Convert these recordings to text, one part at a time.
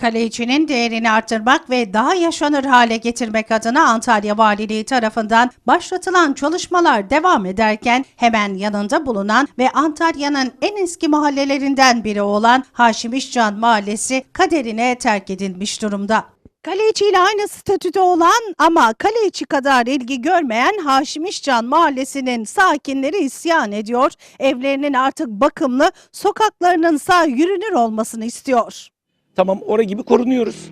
Kale içinin değerini arttırmak ve daha yaşanır hale getirmek adına Antalya Valiliği tarafından başlatılan çalışmalar devam ederken hemen yanında bulunan ve Antalya'nın en eski mahallelerinden biri olan Haşim İşcan Mahallesi kaderine terk edilmiş durumda. Kaleiçi ile aynı statüde olan ama Kaleiçi kadar ilgi görmeyen Haşim İşcan Mahallesi'nin sakinleri isyan ediyor. Evlerinin artık bakımlı, sokaklarının sağ yürünür olmasını istiyor. Tamam ora gibi korunuyoruz.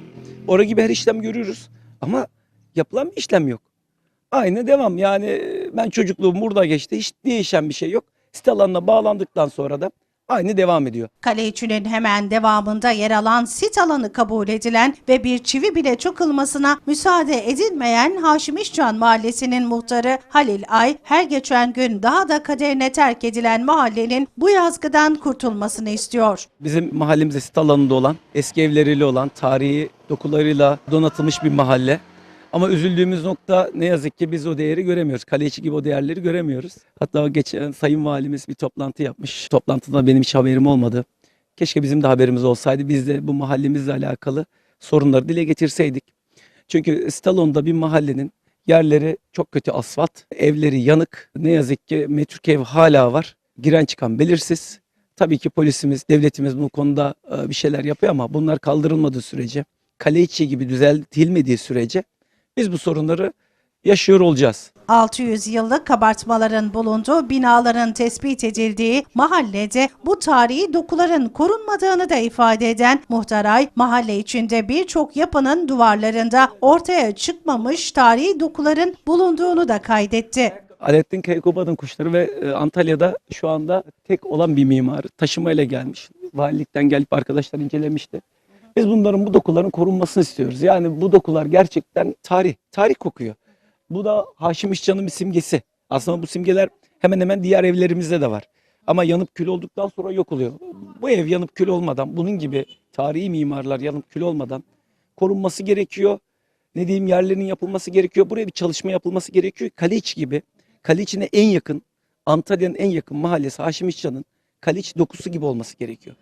Ora gibi her işlem görüyoruz. Ama yapılan bir işlem yok. Aynı devam. Yani ben çocukluğum burada geçti. Hiç değişen bir şey yok. Site alanına bağlandıktan sonra da aynı devam ediyor. Kaleiçi'nin hemen devamında yer alan sit alanı kabul edilen ve bir çivi bile çakılmasına müsaade edilmeyen Haşim İşcan Mahallesi'nin muhtarı Halil Ay, her geçen gün daha da kaderine terk edilen mahallenin bu yazgıdan kurtulmasını istiyor. Bizim mahallemizde site alanında olan, eski evleriyle olan, tarihi dokularıyla donatılmış bir mahalle. Ama üzüldüğümüz nokta ne yazık ki biz o değeri göremiyoruz. Kaleci gibi o değerleri göremiyoruz. Hatta geçen Sayın Valimiz bir toplantı yapmış. Toplantıda benim hiç haberim olmadı. Keşke bizim de haberimiz olsaydı. Biz de bu mahallemizle alakalı sorunları dile getirseydik. Çünkü Stallon'da bir mahallenin yerleri çok kötü asfalt, evleri yanık. Ne yazık ki metruk ev hala var. Giren çıkan belirsiz. Tabii ki polisimiz, devletimiz bu konuda e, bir şeyler yapıyor ama bunlar kaldırılmadığı sürece, kale içi gibi düzeltilmediği sürece biz bu sorunları yaşıyor olacağız. 600 yıllık kabartmaların bulunduğu binaların tespit edildiği mahallede bu tarihi dokuların korunmadığını da ifade eden Muhtaray, mahalle içinde birçok yapının duvarlarında ortaya çıkmamış tarihi dokuların bulunduğunu da kaydetti. Alaaddin Kaykubat'ın kuşları ve e, Antalya'da şu anda tek olan bir mimar taşımayla gelmiş. Valilikten gelip arkadaşlar incelemişti. Biz bunların bu dokuların korunmasını istiyoruz. Yani bu dokular gerçekten tarih, tarih kokuyor. Bu da Haşim İşcan'ın bir simgesi. Aslında bu simgeler hemen hemen diğer evlerimizde de var. Ama yanıp kül olduktan sonra yok oluyor. Bu ev yanıp kül olmadan, bunun gibi tarihi mimarlar yanıp kül olmadan korunması gerekiyor. Ne diyeyim yerlerinin yapılması gerekiyor. Buraya bir çalışma yapılması gerekiyor. Kale gibi, kale içine en yakın, Antalya'nın en yakın mahallesi Haşim İşcan'ın kale içi dokusu gibi olması gerekiyor.